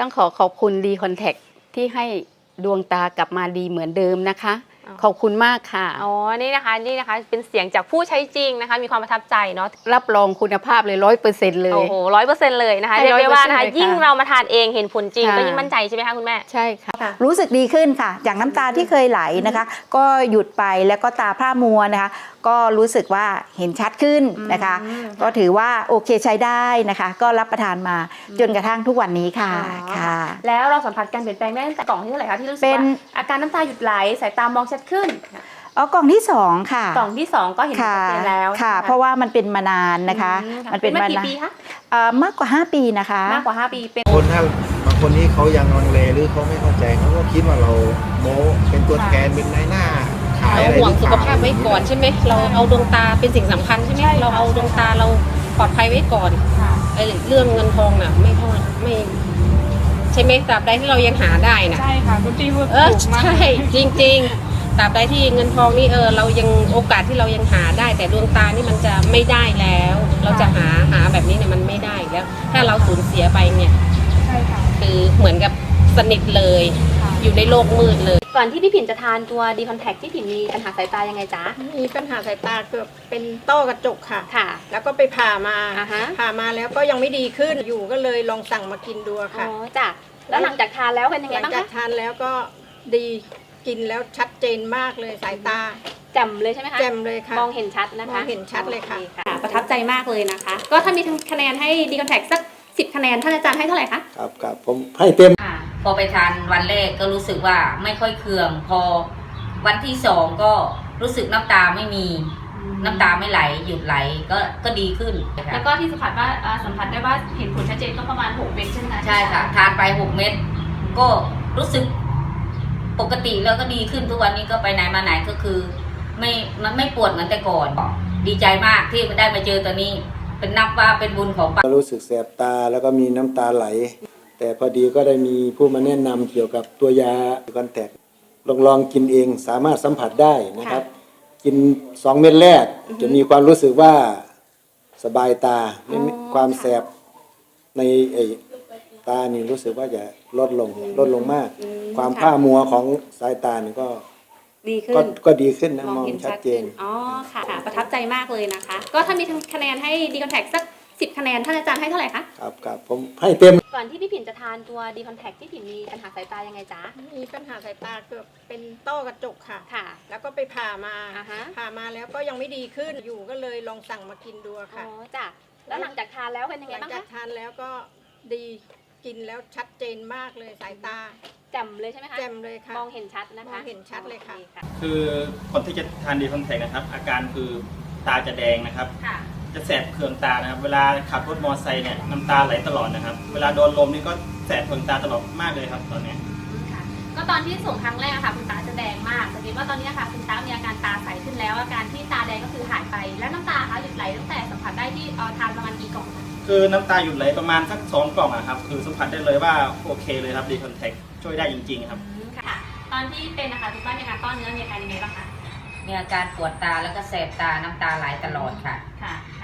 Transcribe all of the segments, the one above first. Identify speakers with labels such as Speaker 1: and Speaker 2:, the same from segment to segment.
Speaker 1: ต้องขอขอบคุณดีคอนแทคที่ให้ดวงตากลับมาดีเหมือนเดิมนะคะ
Speaker 2: อ๋อ
Speaker 1: ขอบคุณมากค่ะ
Speaker 2: อ๋อ นี่นะคะ นี่นะคะ เป็นเสียงจากผู้ใช้จริงนะคะ มีความประทับใจเนาะ
Speaker 1: รับรองคุณภาพเลยร้อยเปอร์เซ็นต์เลย
Speaker 2: โอ้โหร้อยเปอร์เซ็นต์เลยนะคะ
Speaker 1: ให้
Speaker 2: เรียกได้ว่านะคะ
Speaker 1: 100%เลยค่ะ
Speaker 2: ยิ่งเรามาทานเองเห็นผลจริง
Speaker 1: ค่ะ
Speaker 2: ก็ยิ่งมั่นใจใช่ไหมคะคุณแม่
Speaker 1: ใช่ค่ะ
Speaker 3: รู้สึกดีขึ้นค่ะ จากน้ำตาที่เคยไหลนะคะ ก็หยุดไปแล้วก็ตาพร่ามัวนะคะ ก็รู้สึกว่าเห็นชัดขึ้นนะคะ
Speaker 2: อืม
Speaker 3: ก็ถือว่าโอเคใช้ได้นะคะ ก็รับประทานมาจนกระทั่งทุกวันนี้ค่ะ
Speaker 2: อ๋อ
Speaker 3: ค่ะ
Speaker 2: แล้วเราสัมผัสการเปลี่ยนแปลงได้ตั้งแต่กล่องที่เท่าไหร่คะที่รู้สึก
Speaker 3: เป็น
Speaker 2: ว่าอาการน้ำตาหยุดไหลสายตามองชัดขึ้น
Speaker 3: อ๋อกล่องที่สองค่ะ
Speaker 2: กล่องที่สองก็เห็นชั
Speaker 3: ค่ะ
Speaker 2: ดเจนแล้ว
Speaker 3: ค่ะ
Speaker 2: ใช่ไหม
Speaker 3: เพราะว่ามันเป็นมานานนะคะ
Speaker 2: อื
Speaker 3: มันเป็น
Speaker 2: มา
Speaker 3: มา
Speaker 2: กี่
Speaker 3: นาน
Speaker 2: ปีคะ
Speaker 3: เอ่อมากกว่า 5 ปีนะคะ
Speaker 2: มากกว่า 5 ปีเป็น
Speaker 4: คนถ้าบางคนที่เขายังลังเลหรือเขาไม่เข้าใจเขาก็คิดว่าเราโม้เป็นตัวแทนเป็นนายหน้าขาย
Speaker 5: เรา
Speaker 4: อะไร
Speaker 5: ห่วง
Speaker 4: รือ
Speaker 5: สุ
Speaker 4: เป
Speaker 5: ข
Speaker 4: ล่
Speaker 5: ภาพไว้ก่อนใช่ไหมเราเอาดวงตาเป็นสิ่งสำคัญใช่ไหมเราเอาดวงตาเราปลอดภัยไว้ก่อนไอ้เรื่องเงินทองน่ะ ไม่เท่าไม่ใช่ไหมตราบใดที่เรายังหาได้น่ะ
Speaker 6: ใช่ค่ะคุณพี่พูด
Speaker 5: เออ
Speaker 6: ถูกมาก
Speaker 5: ใช่จริงๆตราบใดที่เงินทองนี่เออเรายังโอกาสที่เรายังหาได้ แต่ดวงตานี่มันจะไม่ได้แล้ว เราจะหาหาแบบนี้เนี่ยมันไม่ได้แล้ว ถ้าเราสูญเสียไปเนี่ย
Speaker 6: ใช่ค่ะ
Speaker 5: คือเหมือนกับสนิทเลย
Speaker 6: ค่ะ
Speaker 5: อยู่ในโลกมืดเลย
Speaker 2: ก่อนที่พี่ผินจะทานตัวดีคอนแทคที่ผินมีปัญหาสายตายังไงจ๊ะ
Speaker 7: มีปัญหาสายตาเกือบเป็นต้อกระจกค่ะ
Speaker 2: ค่ะ
Speaker 7: แล้วก็ไปผ่ามา
Speaker 2: อ่าฮะ
Speaker 7: ผ่ามาแล้วก็ยังไม่ดีขึ้นอยู่ก็เลยลองสั่งมากินดู
Speaker 2: อ๋
Speaker 7: ค่ะ
Speaker 2: อจ้ะแล้วหลังจากทานแล้วเป็นยัง
Speaker 7: ห
Speaker 2: ไง
Speaker 7: ลัง
Speaker 2: บ้าง
Speaker 7: จาก
Speaker 2: คะ
Speaker 7: ทานแล้วก็ดีกินแล้วชัดเจนมากเลยสายตา
Speaker 2: แจ่มเลยใช่ไหมคะ
Speaker 7: แจ่มเลยค่ะ
Speaker 2: มองเห็นชัดนะคะ
Speaker 7: มองเห็นชัดเลยค่ะ
Speaker 2: โอประทับใจมากเลยนะคะ ก็ถ้ามีคะแนนให้ดีคอนแทคสักสิบคะแนน ท่านอาจารย์ให้เท่าไหร่คะ
Speaker 4: ครับครับผมให้เต็ม
Speaker 8: ค่ะ พอไปทานวันแรกก็รู้สึกว่าไม่ค่อยเคือง พอวันที่สองก็รู้สึกน้ำตาไม่มีน้ำตาไม่ไหลหยุดไหลก็ก็ดีขึ้น
Speaker 2: แล้
Speaker 8: ค่ะ
Speaker 2: วก็ที่สัมผัสว่าเอ่อสัมผัสได้ว่าเห็นผลชัดเจนก็ประมาณ 6 เม็ดใช่ไหมคะ
Speaker 8: ใช่ค่ะ ทานไปหกเม็ดก็รู้สึกปกติแล้วก็ดีขึ้นทุกวันนี้ก็ไปไหนมาไหนก็คือ ไม่มันไม่ปวดเหมือนแต่ก่อน ดีใจมากที่ได้มาเจอตัวนี้ เป็นนับว่าเป็นบุญของป้า
Speaker 4: รู้สึกแสบตาแล้วก็มีน้ำตาไหล แต่พอดีก็ได้มีผู้มาแนะนำเกี่ยวกับตัวยาคอนแทคลองลองกินเองสามารถสัมผัสได้นะครับ กินสองเม็ดแรก จะมีความรู้สึกว่าสบายตาไม่มีความแสบในไอ้ตานี่รู้สึกว่าจะลดลงลดลงมาก ความผ้ามัวของสายตานี่ก็
Speaker 2: ดีขึ้
Speaker 4: ก็
Speaker 2: น
Speaker 4: ก็ดีขึ้นนะ
Speaker 2: ม
Speaker 4: ม
Speaker 2: อ
Speaker 4: องง
Speaker 2: เห็น
Speaker 4: ชั
Speaker 2: ชั
Speaker 4: ด
Speaker 2: ด
Speaker 4: เจ
Speaker 2: ขึ้
Speaker 4: น
Speaker 2: นอ๋อค่ะค่ะ ประทับใจมากเลยนะคะ ก็ถ้ามีคะแนนให้ดีคอนแทคสัก สิบคะแนนท่านอาจารย์ให้เท่าไหร่คะ
Speaker 4: ครับครับผมให้เต็ม
Speaker 2: ก่อนที่พี่ผินจะทานตัวดีคอนแทคที่ผินมีปัญหาสายตายังไงจ๊ะ
Speaker 7: มีปัญหาสายตาเกือบเป็นต้อกระจกค่ะ
Speaker 2: ค่ะ
Speaker 7: แล้วก็ไปผ่ามา
Speaker 2: อ่าฮะ
Speaker 7: ผ่ามาแล้วก็ยังไม่ดีขึ้นอยู่ก็เลยลองสั่งมากินดู
Speaker 2: อ๋
Speaker 7: ค่ะ
Speaker 2: อจ้ะแล้วหลังจากทานแล้วเป็นยัง
Speaker 7: ห
Speaker 2: ไง
Speaker 7: ลัง
Speaker 2: บ้าง
Speaker 7: จาก
Speaker 2: คะ
Speaker 7: ทานแล้วก็ดีกินแล้วชัดเจนมากเลยสายตา
Speaker 2: แจ่มเลยใช่ไหมคะ
Speaker 7: แจ่มเลยค่ะ
Speaker 2: มองเห็นชัดนะคะ
Speaker 7: มองเห็นชัดเลยค่ะ
Speaker 2: โอ
Speaker 6: คือคนที่จะทานดีคอนแทคนะครับ อาการคือตาจะแดงนะครับ
Speaker 2: ค่ะ
Speaker 6: จะแสบเคืองตานะครับ เวลาขับรถมอเตอร์ไซค์เนี่ยน้ำตาไหลตลอดนะครับ เวลาโดนลมนี่ก็แสบเคืองตาตลอดมากเลยครับ ตอนเนี้ย
Speaker 2: ค่ะก็ตอนที่ส่งครั้งแรกอะค่ะคุณตาจะแดงมากแต่คิดว่าตอนนี้อะค่ะคุณตามีอาการตาใสขึ้นแล้ว อาการที่ตาแดงก็คือหายไป แล้วน้ำตาคะหยุดไหลตั้งแต่สัมผัสได้ที่เอ่อทานประมาณกี่กล่องคะ
Speaker 6: คือน้ำตาหยุดไหลประมาณสักสองกล่องอะครับ คือสัมผัสได้เลยว่าโอเคเลยครับดีคอนแทคช่วยได้จริงๆครับ
Speaker 2: ค่ะ ตอนที่เป็นนะคะคุณป้ามีอาการต้อนเนื้อมีอาการยังไงบ้างคะ
Speaker 8: มีอาการปวดตาแล้วก็แสบตาน้ำตาไหลตลอดค่ะ
Speaker 2: ค่ะค่ะ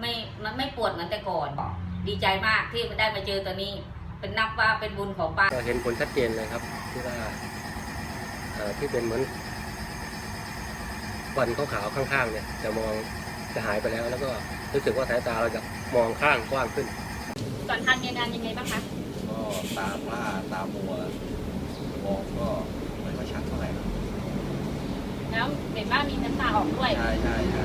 Speaker 8: ไม่มันไม่ปวดเหมือนแต่ก่อน ดีใจมากที่ได้มาเจอตัวนี้ เป็นนับว่าเป็นบุญของป้า
Speaker 9: ก็เห็นผลชัดเจนเลยครับ ที่ว่าเอ่อที่เป็นเหมือนควันขาวๆข้างๆเนี่ย จะมองจะหายไปแล้ว แล้วก็รู้สึกว่าสายตาเราจะมองข้างกว้างขึ้น
Speaker 2: ก่อนทานมีอาการยังไงบ้างคะ
Speaker 4: ก็ตาผ้าตามัวมองก็ไม่ค่อยชัดเท่าไหร่ครับ
Speaker 2: แล้วเห็นว่ามีน้ำตาออกด้วย
Speaker 4: ใช่ใช่ใช่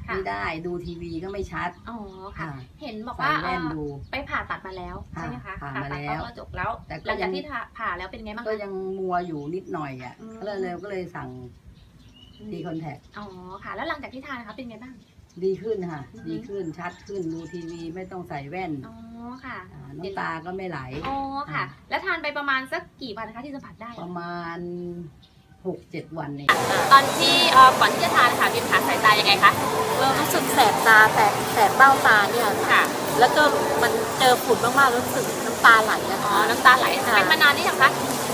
Speaker 2: ะ
Speaker 7: ไม่ได้ดูทีวีก็ไม่ชัด
Speaker 2: อ๋อค่ะ
Speaker 7: ค่ะ
Speaker 2: เห็นบอก
Speaker 7: ใส่
Speaker 2: ว่า
Speaker 7: แว่น
Speaker 2: เอ่อ
Speaker 7: ดู
Speaker 2: ไปผ่าตัดมาแล้วใช่ไหมคะ
Speaker 7: ผ่ามา
Speaker 2: ตัด
Speaker 7: แล้ว
Speaker 2: ก็จบแล้ว
Speaker 7: แต่ก็
Speaker 2: หลังจาก
Speaker 7: ยัง
Speaker 2: ที่ผ่าผ่าแล้วเป็นไงบ้าง
Speaker 7: ก็
Speaker 2: คะ
Speaker 7: ยังมัวอยู่นิดหน่อยอะ
Speaker 2: อืม
Speaker 7: ก็เลยเลยก็เลยสั่งดีคอนแทค
Speaker 2: อ๋อค่ะ แล้วหลังจากที่ทานนะคะเป็นไงบ้าง
Speaker 7: ดีขึ้นค่ะ
Speaker 2: อือฮึ
Speaker 7: ดีขึ้นชัดขึ้นดูทีวีไม่ต้องใส่แว่น
Speaker 2: อ๋อค่ะา
Speaker 7: น้ำตาก็ไม่ไหล
Speaker 2: อ๋อค่ะ
Speaker 7: อ่า
Speaker 2: แล้วทานไปประมาณสักกี่วันนะคะที่สัมผัสได้
Speaker 7: ประมาณ หกเจ็ดวันเอง
Speaker 2: ตอนที่เอ่อก่อนที่จะทานค่ะมีปัญหาสายตายังไงคะ
Speaker 10: เรารู้สึกแสบตาแสบแสบเบ้าตาเนี่ย
Speaker 2: ค่ะ
Speaker 10: แล้วก็มันเจอฝุ่นมากๆรู้สึกน้ำตาไหลนะ
Speaker 2: อ๋อ
Speaker 10: คะ
Speaker 2: น้ำตาไหล
Speaker 10: ค่ะ
Speaker 2: เป็นมานานนี่ยังคะ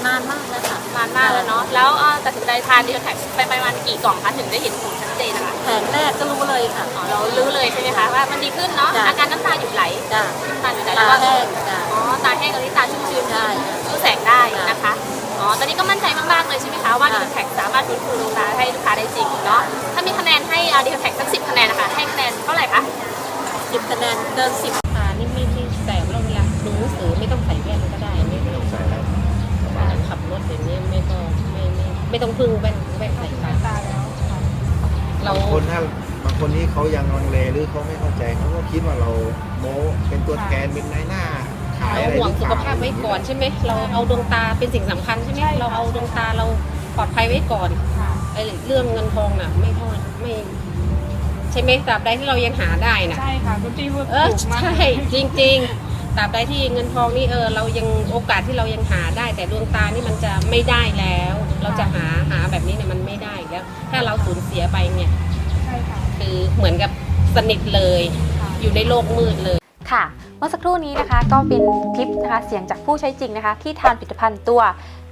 Speaker 10: นานมากแล้วค่ะ
Speaker 2: นานมากแล้วเนาะ แล้วเอ่อตัดสินใจทานดีคอนแทคไปประมาณกี่กล่องคะถึงได้เห็นผลชัดเจนนะคะ
Speaker 10: แผงแรกก็รู้เลยค่ะ
Speaker 2: อ๋อ เรารู้เลยใช่ไหมคะว่ามันดีขึ้นเนาะ
Speaker 10: จ้ะ
Speaker 2: อาการน้ำตาหยุดไหล
Speaker 10: จ้ะ
Speaker 2: น้ำตาหยุดไหล
Speaker 10: ตา
Speaker 2: แล้วก็
Speaker 10: แห้งจ้ะ
Speaker 2: อ๋อ ตาแห้งกับที่ตาชุ่มชื้น
Speaker 10: ใช่
Speaker 2: รู้แสงได้นะคะ อ๋อตอนนี้ก็มั่นใจมากๆเลยใช่ไหมคะว่าดีคอนแทคสามารถฟื้นฟูดวงตาให้ลูกค้าได้จริงเนาะถ้ามีคะแนนให้ดีคอนแทคสักสิบคะแนนนะคะให้คะแนนเท่าไหร่คะ
Speaker 10: สิบคะแนนเกินสิบ
Speaker 5: ตานี่ไม่ไม่แสบแล้วเวลาดูหนังสือไม่ต้องใส่แว่นก็ได้ไม่ไม่ต้องใส่แล้วขับรถอย่างนี้ไม่ต้องไม่ไม่ไม่ต้องพึ่งแว่นแว่นใส่ตาเรา
Speaker 11: บางคนถ้าบางคนที่เขายังลังเลหรือเขาไม่เข้าใจเขาก็คิดว่าเราโมเป็นตัวแทนเป็นนายหน้า ขาย
Speaker 5: เรา
Speaker 11: อะไร
Speaker 5: ห่วง
Speaker 11: หรือ
Speaker 5: สุ
Speaker 11: เป
Speaker 5: ข
Speaker 11: ล่า
Speaker 5: ภาพไว้ก่อนใช่ไหมเราเอาดวงตาเป็นสิ่งสำคัญใช่ไหมเราเอาดวงตาเราปลอดภัยไว้ก่อนไอ้เรื่องเงินทองน่ะ ไม่เท่าไม่ใช่ไหมตราบใดที่เรายังหาได้น่ะ
Speaker 12: ใช่ค่ะคุณพี่พูด
Speaker 5: เออ
Speaker 12: ถูกมาก
Speaker 5: ใช่จริงๆตราบใดที่เงินทองนี่เออเรายังโอกาสที่เรายังหาได้ แต่ดวงตานี่มันจะไม่ได้แล้ว เราจะหาหาแบบนี้เนี่ยมันไม่ได้แล้ว ถ้าเราสูญเสียไปเนี่ย
Speaker 12: ใช่ค่ะ
Speaker 5: คือเหมือนกับสนิทเลย อยู่ในโลกมืดเลย
Speaker 2: ค่ะ เมื่อสักครู่นี้นะคะก็เป็นคลิปนะคะเสียงจากผู้ใช้จริงนะคะ ที่ทานผลิตภัณฑ์ตัว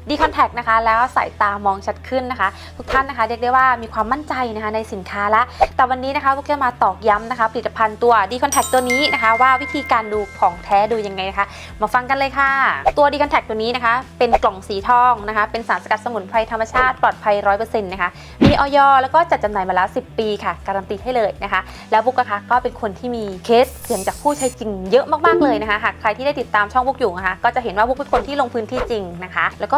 Speaker 2: ดีคอนแทคนะคะ แล้วสายตามองชัดขึ้นนะคะ ทุกท่านนะคะเรียกได้ว่ามีความมั่นใจนะคะในสินค้าละ แต่วันนี้นะคะพวกจะมาตอกย้ำนะคะผลิตภัณฑ์ตัวดีคอนแทคตัวนี้นะคะ ว่าวิธีการดูของแท้ดูยังไงนะคะ มาฟังกันเลยค่ะ ตัวดีคอนแทคตัวนี้นะคะ เป็นกล่องสีทองนะคะ เป็นสารสกัดสมุนไพรธรรมชาติปลอดภัย100%นะคะมีออยแล้วก็จัดจำหน่ายมาแล้ว 10 ปีค่ะ การันตีให้เลยนะคะ แล้วบุ๊กนะคะก็เป็นคนที่มีเคสเสียงจากผู้ใช้จริงเยอะมากๆเลยนะคะหากใครที่ได้ติดตามช่องบุ๊กอยู่นะคะก็จะเห็นว่าบุ๊กเป็นคนที่ลงพื้นที่จริงนะคะ แล้วก็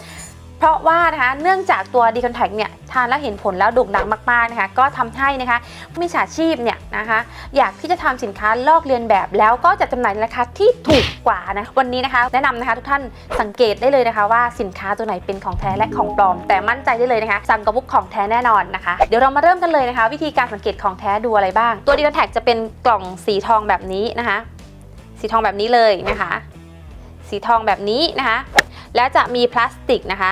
Speaker 2: เพราะว่านะคะเนื่องจากตัวดีคอนแทคเนี่ยทานแล้วเห็นผลแล้วโด่งดังมากๆนะคะก็ทำให้นะคะมิจฉาชีพเนี่ยนะคะอยากที่จะทำสินค้าลอกเลียนแบบแล้วก็จะจำหน่ายในราคาที่ถูกกว่านะวันนี้นะคะ แนะนำนะคะทุกท่านสังเกตได้เลยนะคะ ว่าสินค้าตัวไหนเป็นของแท้และของปลอม แต่มั่นใจได้เลยนะคะสั่งกับบุกของแท้แน่นอนนะคะ เดี๋ยวเรามาเริ่มกันเลยนะคะ วิธีการสังเกตของแท้ดูอะไรบ้าง ตัวดีคอนแทคจะเป็นกล่องสีทองแบบนี้นะคะ สีทองแบบนี้เลยนะคะ สีทองแบบนี้นะคะ แล้วจะมีพลาสติกนะคะ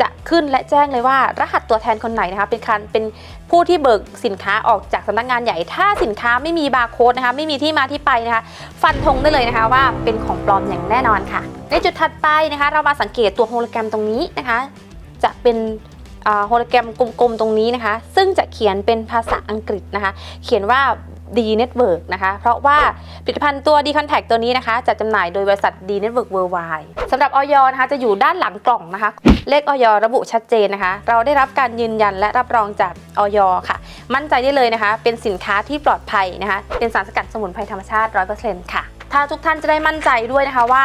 Speaker 2: จะขึ้นและแจ้งเลยว่า รหัสตัวแทนคนไหนนะคะเป็นการเป็นผู้ที่เบิกสินค้าออกจากสำนักงานใหญ่ ถ้าสินค้าไม่มีบาร์โค้ดนะคะไม่มีที่มาที่ไปนะคะ ฟันธงได้เลยนะคะว่าเป็นของปลอมอย่างแน่นอนค่ะ ในจุดถัดไปนะคะ เรามาสังเกตตัวโฮโลแกรมตรงนี้นะคะ จะเป็นอ่าโฮโลแกรมกลมๆตรงนี้นะคะ ซึ่งจะเขียนเป็นภาษาอังกฤษนะคะ เขียนว่า ดีเน็ตเวิร์กนะคะ เพราะว่าผลิตภัณฑ์ตัวดีคอนแทคตัวนี้นะคะจะจำหน่ายโดยบริษัทดีเน็ตเวิร์กเวิร์ไวสำหรับออยนะคะจะอยู่ด้านหลังกล่องนะคะ เลขออยระบุชัดเจนนะคะ เราได้รับการยืนยันและรับรองจากออยค่ะ มั่นใจได้เลยนะคะ เป็นสินค้าที่ปลอดภัยนะคะ เป็นสารสกัดสมุนไพรธรรมชาติ 100%ค่ะ ถ้าทุกท่านจะได้มั่นใจด้วยนะคะว่า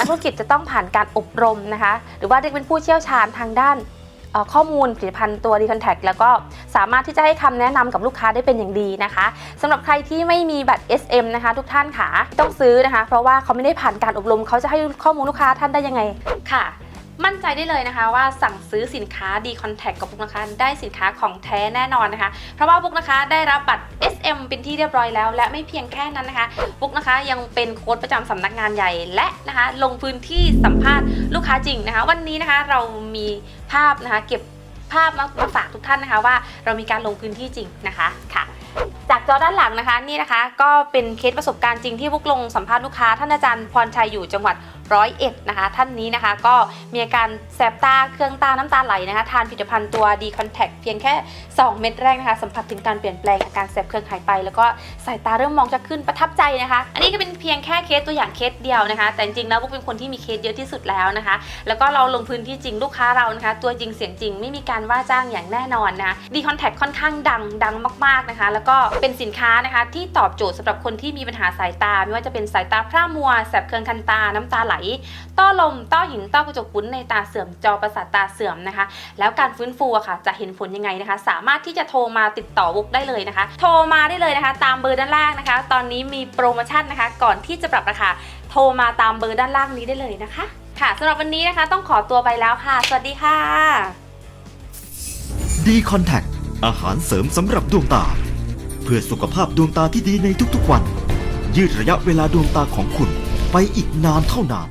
Speaker 2: นักธุรกิจจะต้องผ่านการอบรมนะคะ หรือว่าเรียกเป็นผู้เชี่ยวชาญทางด้านข้อมูลผลิตภัณฑ์ตัว d ีคอนแทคแล้วก็สามารถที่จะให้คำแนะนำกับลูกค้าได้เป็นอย่างดีนะคะสำหรับใครที่ไม่มีบัตร SM นะคะ ทุกท่านค่ะต้องซื้อนะคะ เพราะว่าเขาไม่ได้ผ่านการอบรมเขาจะให้ข้อมูลลูกค้าท่านได้ยังไงค่ะ มั่นใจได้เลยนะคะว่าสั่งซื้อสินค้า D Contact กับบุ๊กนะคะได้สินค้าของแท้แน่นอนนะคะ เพราะว่าบุ๊กนะคะได้รับบัตร SM เป็นที่เรียบร้อยแล้ว และไม่เพียงแค่นั้นนะคะบุ๊กนะคะยังเป็นโค้ดประจำสำนักงานใหญ่และนะคะลงพื้นที่สัมภาษณ์ลูกค้าจริงนะคะ วันนี้นะคะเรามีภาพนะคะเก็บภาพมามาฝากทุกท่านนะคะว่าเรามีการลงพื้นที่จริงนะคะค่ะจากจอด้านหลังนะคะนี่นะคะ ก็เป็นเคสประสบการณ์จริงที่พวกลงสัมภาษณ์ลูกค้าท่านอาจารย์พรชัยอยู่จังหวัด ร้อยเอ็ดนะคะ ท่านนี้นะคะก็มีอาการแสบตาเครื่องตาน้ำตาไหลนะคะ ทานผลิตภัณฑ์ตัว D Contact เพียงแค่ 2 เม็ดแรกนะคะ สัมผัสถึงการเปลี่ยนแปลงอาการแสบเครื่องหายไป แล้วก็สายตาเริ่มมองจะขึ้นประทับใจนะคะ อันนี้ก็เป็นเพียงแค่เคสตัวอย่างเคสเดียวนะคะ แต่จริงๆแล้วพวกเป็นคนที่มีเคสเยอะที่สุดแล้วนะคะ แล้วก็เราลงพื้นที่จริงลูกค้าเรานะคะ ตัวจริงเสียงจริงไม่มีการว่าจ้างอย่างแน่นอนนะดีคอนแทคค่อนข้างดังดังมากๆนะคะ แล้วก็เป็นสินค้านะคะที่ตอบโจทย์สำหรับคนที่มีปัญหาสายตา ไม่ว่าจะเป็นสายตาพร่ามัวแสบเคืองคันตาน้ำตาไหลต้อลม ต้อหิน ต้อกระจกปุ้นในตาเสื่อม จอประสาทตาเสื่อมนะคะ แล้วการฟื้นฟูอะค่ะ จะเห็นผลยังไงนะคะ สามารถที่จะโทรมาติดต่อวุกได้เลยนะคะ โทรมาได้เลยนะคะ ตามเบอร์ด้านล่างนะคะ ตอนนี้มีโปรโมชั่นนะคะ ก่อนที่จะปรับราคา โทรมาตามเบอร์ด้านล่างนี้ได้เลยนะคะ ค่ะสำหรับวันนี้นะคะ ต้องขอตัวไปแล้วค่ะ สวัสดีค่ะ
Speaker 12: ดีคอนแทคอาหารเสริมสำหรับดวงตา เพื่อสุขภาพดวงตาที่ดีในทุกๆวัน ยืดระยะเวลาดวงตาของคุณไปอีกนานเท่านาน